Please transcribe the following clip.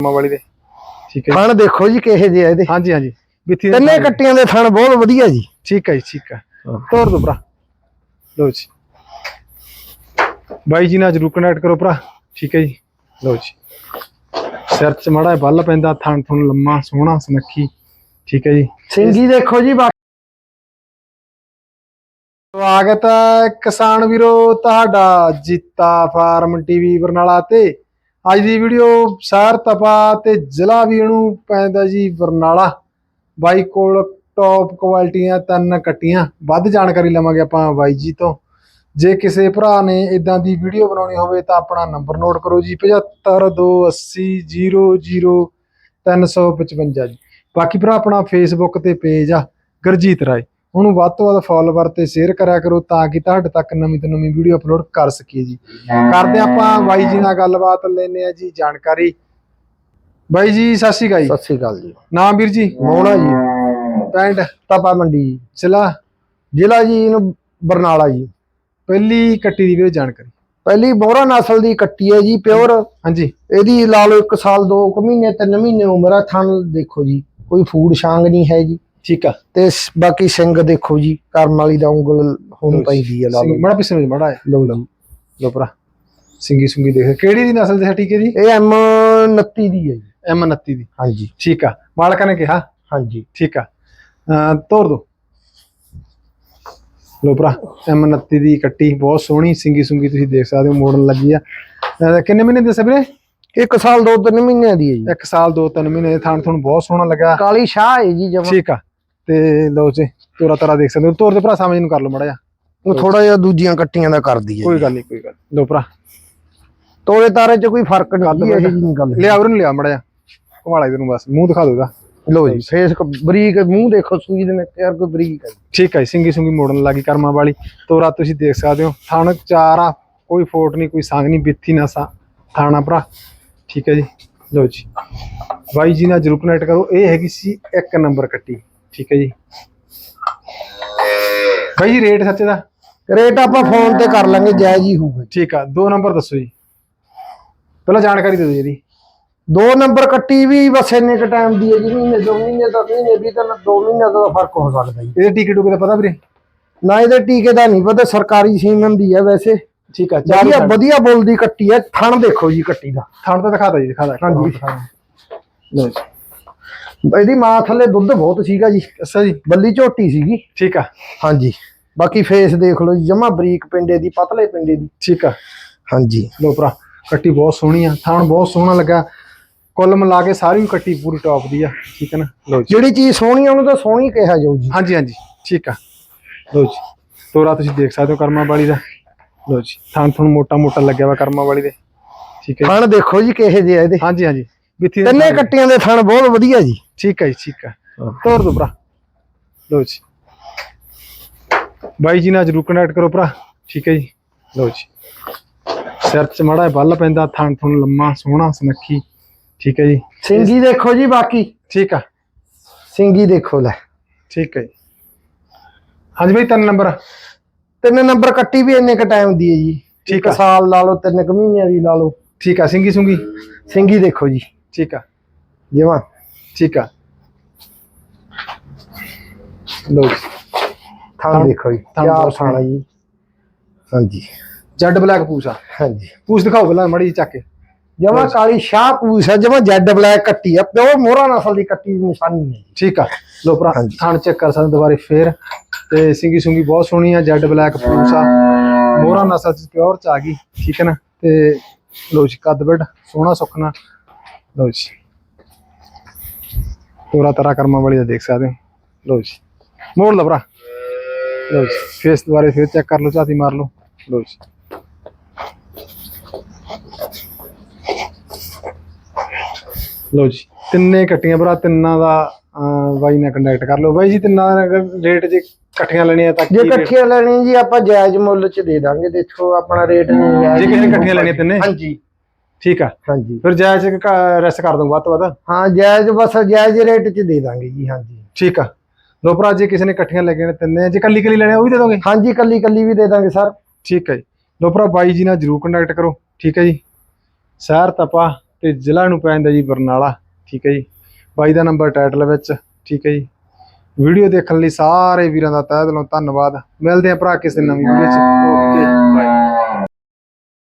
ਮਾਂ ਵਾਲੀ ਦੇ। ਠੀਕ ਹੈ ਜੀ। ਥਣ ਦੇਖੋ ਜੀ ਕਿਹੇ ਜਿਹੇ ਆ ਇਹਦੇ। ਹਾਂਜੀ ਹਾਂਜੀ। ਬਿੱਥੀ ਤਿੰਨੇ ਕੱਟੀਆਂ ਦੇ ਥਣ ਬਹੁਤ ਵਧੀਆ ਜੀ। ਠੀਕ ਹੈ ਜੀ ਠੀਕ ਹੈ। ਤੋਰ ਦੋ ਭਰਾ। ਲਓ ਜੀ। ਬਾਈ ਜੀ ਨਾਲ ਜਰੂਰ ਕਨੈਕਟ ਕਰੋ ਭਰਾ। ਠੀਕ ਹੈ ਜੀ। ਲਓ ਜੀ। ਸਿਰ ਚ ਮਾੜਾ ਬੱਲ ਪੈਂਦਾ ਥਣ ਥਣ ਲੰਮਾ ਸੋਹਣਾ ਸੁਨੱਖੀ। ਠੀਕ ਹੈ ਜੀ। ਸਿੰਗੀ ਦੇਖੋ ਜੀ ਸਵਾਗਤ ਹੈ ਕਿਸਾਨ ਵੀਰੋ ਤੁਹਾਡਾ ਜੀਤਾ ਫਾਰਮ ਟੀਵੀ ਬਰਨਾਲਾ ਤੇ। ਅੱਜ ਦੀ ਵੀਡੀਓ ਸ਼ਹਿਰ ਤਪਾ ਤੇ ਜ਼ਿਲ੍ਹਾ ਵੀ ਇਹਨੂੰ ਪੈਂਦਾ ਜੀ ਬਰਨਾਲਾ ਬਾਈ ਕੋਲ ਟੌਪ ਕੁਆਲਿਟੀਆਂ ਤਿੰਨ ਕੱਟੀਆਂ। ਵੱਧ ਜਾਣਕਾਰੀ ਲਵਾਂਗੇ ਆਪਾਂ ਬਾਈ ਜੀ ਤੋਂ। ਜੇ ਕਿਸੇ ਭਰਾ ਨੇ ਇਦਾਂ ਦੀ ਵੀਡੀਓ ਬਣਾਉਣੀ ਹੋਵੇ ਤਾਂ ਆਪਣਾ ਨੰਬਰ ਨੋਟ ਕਰੋ ਜੀ 7528000355 ਜੀ। ਬਾਕੀ ਭਰਾ ਆਪਣਾ ਫੇਸਬੁੱਕ ਤੇ ਪੇਜ ਆ, ਗੁਰਜੀਤ ਰਾਏ। ਉਹਨੂੰ ਵੱਧ ਤੋਂ ਵੱਧ ਫੋਲੋਵਰ ਤੇ ਸ਼ੇਅਰ ਕਰਿਆ ਕਰੋ ਤਾਂ ਕਿ ਤੁਹਾਡੇ ਤੱਕ ਨਵੀਂ ਤੋਂ ਨਵੀਂ ਵੀਡੀਓ ਅਪਲੋਡ ਕਰ ਸਕੀਏ ਜੀ। ਕਰਦੇ ਆਪਾਂ ਬਾਈ ਜੀ ਨਾਲ ਗੱਲਬਾਤ ਲੈਨੇ ਆ ਜੀ ਜਾਣਕਾਰੀ। ਬਾਈ ਜੀ ਸਤਿ ਸ਼੍ਰੀ ਅਕਾਲ ਜੀ। ਸਤਿ ਸ੍ਰੀ ਅਕਾਲ ਜੀ। ਨਾਮ ਵੀਰ ਜੀ? ਮੋਣਾ ਜੀ। ਪਿੰਡ ਤਪਾ ਮੰਡੀ ਜ਼ਿਲ੍ਹਾ ਜ਼ਿਲ੍ਹਾ ਜੀ ਬਰਨਾਲਾ ਜੀ। ਪਹਿਲੀ ਕੱਟੀ ਦੀ ਵੀਰੇ ਜਾਣਕਾਰੀ। ਪਹਿਲੀ ਬੋਰਾ ਨਸਲ ਦੀ ਕੱਟੀ ਹੈ ਜੀ ਪਿਓਰ। ਹਾਂਜੀ। ਇਹਦੀ ਲਾ ਲਓ 1 ਸਾਲ 2 ਮਹੀਨੇ 3 ਮਹੀਨੇ ਉਮਰ ਆ ਥਣ ਦੇਖੋ ਜੀ। ਕੋਈ ਫੂਡ ਛਾਂਗ ਨਹੀਂ ਹੈ ਜੀ। ਠੀਕ ਆ। ਤੇ ਸ- ਬਾਕੀ ਸਿੰਘ ਦੇਖੋ ਜੀ ਕਰਮ ਵਾਲੀ ਦਾ ਉਂਗਲ ਹੁਣ ਪੈਂਦੀ ਹੈ ਲਾ ਲਓ। ਮੜਾ ਪਿੱਛੇ ਨੂੰ ਮੜਾ ਲਓ ਜੀ ਲੋ ਭਰਾ। ਸਿੰਗੀ ਸੁੰਗੀ ਦੇਖ। ਕਿਹੜੀ ਦੀ ਨਸਲ ਦੇ ਹੈ ਟੀਕੇ ਦੀ? ਇਹ ਐਮ 29 ਦੀ ਹੈ ਜੀ। ਐਮ 29 ਦੀ। ਹਾਂਜੀ। ਠੀਕ ਆ। ਮਾਲਕਾਂ ਨੇ ਕਿਹਾ? ਹਾਂਜੀ। ਠੀਕ ਆ। ਅਹ ਤੋਰ ਦੋ। ਲੋ ਭਰਾ ਐਮ 29 ਦੀ ਕੱਟੀ ਬਹੁਤ ਸੋਹਣੀ ਸਿੰਗੀ ਸੁੰਗੀ ਤੁਸੀਂ ਦੇਖ ਸਕਦੇ ਹੋ ਮੋੜਨ ਲੱਗੀ ਆ। ਅਹ ਕਿੰਨੇ ਮਹੀਨੇ ਦੇ ਸਭਰੇ 1 ਸਾਲ 2 3 ਮਹੀਨਿਆਂ ਦੀ ਹੈ ਜੀ। ਇੱਕ ਸਾਲ ਦੋ ਤਿੰਨ ਮਹੀਨੇ ਦੇ ਥਾਣ ਤੁਹਾਨੂੰ ਬਹੁਤ ਸੋਹਣਾ ਲੱਗਾ। ਕਾਲੀ ਸ਼ਾਹ ਹੈ ਜੀ ਜਮਾ। ਠੀਕ ਆ। ਤੇ ਲਓ ਜੀ ਤੋਰਾ ਤਾਰਾ ਦੇਖ ਸਕਦੇ ਹੋ। ਤੋਰ ਦੇ ਭਰਾ ਸਮਝ ਨੂੰ ਕਰ ਲਓ ਮੜਾ ਜਾ ਉਹ ਥੋੜਾ ਜਿਹਾ ਦੂਜੀਆਂ ਕੱਟੀਆਂ ਦਾ ਕਰਦੀ ਹੈ ਕੋਈ ਗੱਲ ਨਹੀਂ ਕੋਈ ਗੱਲ ਨੀ। ਲਓ ਭਰਾ। ਤੋਲੇ ਤਾਰੇ 'ਚ ਕੋਈ ਫ਼ਰਕ ਨਹੀਂ ਇਹ ਜੀ। ਗੱਲ ਲਿਆ ਵੀਰ ਨੂੰ ਲਿਆ ਮੜਾ ਜਾ ਘੁਮਾਲਾ ਇਧਰ ਨੂੰ ਬਸ। ਮੂੰਹ ਦਿਖਾ ਦੋ ਇਹਦਾ। ਲੋ ਜੀ ਫੇਸ ਕ- ਬਰੀਕ ਮੂੰਹ ਦੇਖੋ ਸੂਈ ਦੇ ਵਿੱਚ ਯਾਰ ਕੋਈ ਬਰੀਕ ਹੈ। ਠੀਕ ਹੈ ਸਿੰਗੀ ਸੁੰਗੀ ਮੋੜਨ ਲੱਗੀ ਕਰਮਾਂ ਵਾਲੀ। ਤੋਰਾ ਤੁਸੀਂ ਦੇਖ ਸਕਦੇ ਹੋ। ਥਣ ਚਾਰ ਆ ਕੋਈ ਫੋਟ ਨਹੀਂ ਕੋਈ ਸੰਗ ਨਹੀਂ ਬਿੱਥੀ ਨਾ ਸਾ ਥਾਣਾ ਭਰਾ। ਠੀਕ ਹੈ ਜੀ। ਲਓ ਜੀ। ਬਾਈ ਜੀ ਨਾਲ ਜਰੂਰ ਕਨੈਕਟ ਕਰੋ। ਇਹ ਹੈਗੀ ਸੀ ਇੱਕ ਨੰਬਰ ਕੱਟੀ। ਠੀਕ ਹੈ ਜੀ। ਬਾਈ ਜੀ ਰੇਟ ਸੱਚੇ ਦਾ? ਰੇਟ ਆਪਾਂ ਫੋਨ ਤੇ ਕਰ ਲਾਂਗੇ ਜਾਇਜ਼ ਹੀ ਹੋਊਗਾ ਠੀਕ ਆ ਦੋ ਨੰਬਰ ਦੱਸੋ ਜੀ। ਪਹਿਲਾਂ ਜਾਣਕਾਰੀ ਦੇ ਦਿਓ ਜੀ ਇਹਦੀ। ਦੋ ਨੰਬਰ ਕੱਟੀ ਵੀ ਬਸ ਇੰਨੇ ਕ ਟਾਈਮ ਦੀ ਹੈ ਜੀ ਮਹੀਨੇ ਦੋ ਮਹੀਨੇ ਦਾ ਮਹੀਨੇ ਦੀ ਤਾਂ ਦੋ ਮਹੀਨਿਆਂ ਦਾ ਫ਼ਰਕ ਹੋ ਸਕਦਾ ਜੀ। ਇਹਦੇ ਟਿਕਟ ਟੁਕੇ ਦਾ ਪਤਾ ਵੀਰੇ? ਨਾ ਇਹਦੇ ਟੀਕੇ ਦਾ ਨਹੀਂ ਪਤਾ ਸਰਕਾਰੀ ਸੀਮਨ ਦੀ ਹੈ ਵੈਸੇ। ਠੀਕ ਆ ਵਧੀਆ ਵਧੀਆ ਬੋਲਦੀ ਕੱਟੀ ਹੈ ਥਣ ਦੇਖੋ ਜੀ ਕੱਟੀ ਦਾ। ਥਣ ਤਾਂ ਦਿਖਾਦਾ ਜੀ ਦਿਖਾਦਾ ਹਾਂਜੀ। ਲਓ ਜੀ। ਇਹਦੀ ਮਾਂ ਥੱਲੇ ਦੁੱਧ ਬਹੁਤ ਸੀਗਾ ਜੀ। ਅੱਛਾ ਜੀ। ਬੱਲੀ ਝੋਟੀ ਸੀਗੀ। ਠੀਕ ਆ। ਹਾਂਜੀ। ਬਾਕੀ ਫੇਸ ਦੇਖ ਲਓ ਜੀ ਜਮਾ ਬਰੀਕ ਪਿੰਡੇ ਦੀ ਪਤਲੇ ਪਿੰਡੇ ਦੀ। ਠੀਕ ਆ। ਹਾਂਜੀ। ਲੋ ਭਰਾ ਕੱਟੀ ਬਹੁਤ ਸੋਹਣੀ ਆ। ਥਾਣ ਬਹੁਤ ਸੋਹਣਾ ਲੱਗਾ। ਕੁੱਲ ਮਿਲਾ ਕੇ ਸਾਰੀ ਕੱਟੀ ਪੂਰੀ ਟੌਪ ਦੀ ਆ। ਠੀਕ ਹੈ ਨਾ? ਲੋ ਜੀ। ਜਿਹੜੀ ਚੀਜ਼ ਸੋਹਣੀ ਆ ਉਹਨੂੰ ਤਾਂ ਸੋਹਣੀ ਕਿਹਾ ਜਾਊ ਜੀ। ਹਾਂਜੀ ਹਾਂਜੀ। ਠੀਕ ਆ। ਲੋ ਜੀ। ਤੋਰਾ ਤੁਸੀਂ ਦੇਖ ਸਕਦੇ ਹੋ ਕਰਮਾ ਵਾਲੀ ਦਾ। ਲੋ ਜੀ। ਥਾਣ ਥਣ ਮੋਟਾ ਮੋਟਾ ਲੱਗਿਆ ਵਾ ਕਰਮਾ ਵਾਲੀ ਦੇ। ਠੀਕ ਹੈ ਜੀ। ਥਣ ਦੇਖੋ ਜੀ ਕਿਹੇ ਜਿਹੇ ਆ ਇਹਦੇ। ਹਾਂਜੀ ਹਾਂਜੀ। ਤਿੰਨੇ ਕੱਟੀਆਂ ਦੇ ਥਣ ਬਹੁਤ ਵਧੀਆ ਜੀ। ਠੀਕ ਹੈ ਜੀ ਠੀਕ ਆ ਤੋਰ ਦੋ ਭਰਾ ਲੋ ਜੀ ਬਾਈ ਜੀ ਨਾਲ ਜਰੂਰ ਕਨੈਕਟ ਕਰੋ ਭਰਾ ਠੀਕ ਹੈ ਜੀ ਲੋ ਜੀ ਸਿਰ ਚ ਮਾੜਾ ਬੱਲ ਪੈਂਦਾ ਥਣ ਥਣ ਲੰਮਾ ਸੋਹਣਾ ਸੁਨੱਖੀ ਠੀਕ ਹੈ ਜੀ ਸਿੰਗੀ ਦੇਖੋ ਜੀ ਬਾਕੀ ਠੀਕ ਆ ਸਿੰਗੀ ਦੇਖੋ ਲੈ ਠੀਕ ਹੈ ਜੀ ਹਾਂਜੀ ਬਾਈ ਤਿੰਨ ਨੰਬਰ ਤਿੰਨ ਨੰਬਰ ਕੱਟੀ ਵੀ ਇੰਨੇ ਕ ਟਾਈਮ ਦੀ ਹੈ ਜੀ ਠੀਕ ਆ। ਸਾਲ ਲਾ ਲਓ ਤਿੰਨ ਕੁ ਮਹੀਨਿਆਂ ਦੀ ਲਾ ਲਓ ਠੀਕ ਆ ਸਿੰਗੀ ਸੁੰਗੀ ਸਿੰਗੀ ਦੇਖੋ ਜੀ ਠੀਕ ਆ ਜਿਵੇਂ ਠੀਕ ਆ। ਲੋ ਜੀ। ਥਣ ਥਣ- ਦੇਖੋ ਜੀ ਥਣ ਚਾਰ ਬਹੁਤ ਥਾਣਾ ਜੀ? ਹਾਂਜੀ। ਜੈਡ ਬਲੈਕ ਪੂਛ ਆ। ਹਾਂਜੀ। ਪੂਛ ਦਿਖਾਓ ਪਹਿਲਾਂ ਮੜੀ ਜੀ ਚੱਕ ਕੇ। ਜਮਾ ਕਾਲੀ ਸ਼ਾਹ ਪੂਸ ਹੈ ਜਮਾ ਜੈਡ ਬਲੈਕ ਕੱਟੀ ਆ ਪਿਓ ਮੋਹਰਾ ਨਸਲ ਦੀ ਕੱਟੀ ਦੀ ਨਿਸ਼ਾਨੀ ਹੈ। ਜੀ। ਠੀਕ ਆ। ਲੋ ਭਰਾ ਹਾਂਜੀ। ਥਣ ਚੈੱਕ ਕਰ ਸਕਦੇ ਦੁਬਾਰੇ ਫੇਰ। ਤੇ ਸਿੰਗੀ ਸੁੰਗੀ ਬਹੁਤ ਸੋਹਣੀ ਆ ਜੈਡ ਬਲੈਕ ਪੂਛ ਆ। ਮੋਹਰਾ ਨਸਲ ਚ ਪਿਓਰ ਚ ਆ ਗਈ ਠੀਕ ਹੈ ਨਾ? ਤੇ ਲੋ ਜੀ ਕੱਦ ਬੈਡ ਸੋਹਣਾ ਸੁਖਣਾ। ਲੋ ਜੀ। ਪੂਰਾ ਤਰ੍ਹਾਂ ਕਰਮਾਂ ਵਾਲੀ ਦਾ ਦੇਖ ਸਕਦੇ ਹੋ। ਲੋ ਜੀ। ਮੋੜ ਲਓ ਭਰਾ। ਲੋ ਜੀ। ਫੇਸ ਦੁਬਾਰੇ ਫੇਰ ਚੈੱਕ ਕਰ ਲਓ ਝਾਤੀ ਮਾਰ ਲਓ। ਲੋ ਜੀ। ਲੋ ਜੀ। ਤਿੰਨੇ ਕੱਟੀਆਂ ਭਰਾ ਤਿੰਨਾਂ ਦਾ ਬਾਈ ਨਾਲ ਕੰਟੈਕਟ ਕਰ ਲਓ। ਬਾਈ ਜੀ ਤਿੰਨਾਂ ਦਾ ਰੇਟ ਜੇ ਇਕੱਠੀਆਂ ਲੈਣੀਆਂ ਤਾਂ ਜੇ? ਇਕੱਠੀਆਂ ਲੈਣੀ ਜੀ ਆਪਾਂ ਜਾਇਜ਼ ਮੁੱਲ ਚ ਦੇ ਦਾਂਗੇ। ਦੇਖੋ ਆਪਣਾ ਰੇਟ ਨਹੀਂ ਜੇ ਕਿਸੇ ਨੇ ਇਕੱਠੀਆਂ ਲੈਣੀਆਂ ਤਿੰਨੇ? ਹਾਂਜੀ। ਠੀਕ ਆ? ਹਾਂਜੀ। ਫਿਰ ਜਾਇਜ਼ ਰੈਸ ਕਰ ਦੂੰਗਾ ਵੱਧ ਤੋਂ ਵੱਧ? ਹਾਂ ਜਾਇਜ਼ ਬਸ ਜਾਇਜ਼ ਰੇਟ ਚ ਦੇ ਦਾਂਗੇ ਜੀ ਹਾਂਜੀ। ਠੀਕ ਆ। ਲੋ ਭਰਾ ਜੇ ਕਿਸੇ ਨੇ ਇਕੱਠੀਆਂ ਲੈ ਕੇ ਨੇ ਤਿੰਨੇ ਜੇ ਕੱਲੀ ਕੱਲੀ ਲੈਣੇ ਉਹ ਵੀ ਦੇ ਦੋਗੇ? ਹਾਂਜੀ ਕੱਲੀ ਕੱਲੀ ਵੀ ਦੇ ਦਾਂਗੇ ਸਰ। ਠੀਕ ਹੈ ਜੀ। ਲੋ ਭਰਾ ਬਾਈ ਜੀ ਨਾਲ ਜਰੂਰ ਕੰਟੈਕਟ ਕਰੋ ਠੀਕ ਹੈ ਜੀ? ਸ਼ਹਿਰ ਤਪਾ ਤੇ ਜ਼ਿਲ੍ਹਾ ਨੂੰ ਪੈਂਦਾ ਜੀ ਬਰਨਾਲਾ ਠੀਕ ਹੈ ਜੀ? ਬਾਈ ਦਾ ਨੰਬਰ ਟਾਈਟਲ ਵਿੱਚ ਠੀਕ ਹੈ ਜੀ? ਵੀਡੀਓ ਦੇਖਣ ਲਈ ਸਾਰੇ ਵੀਰਾਂ ਦਾ ਤਹਿ ਦਿਲੋਂ ਧੰਨਵਾਦ। ਮਿਲਦੇ ਆਂ ਭਰਾ ਕਿਸੇ ਨਵੀਂ ਵੀਡੀਓ 'ਚ। Okay bye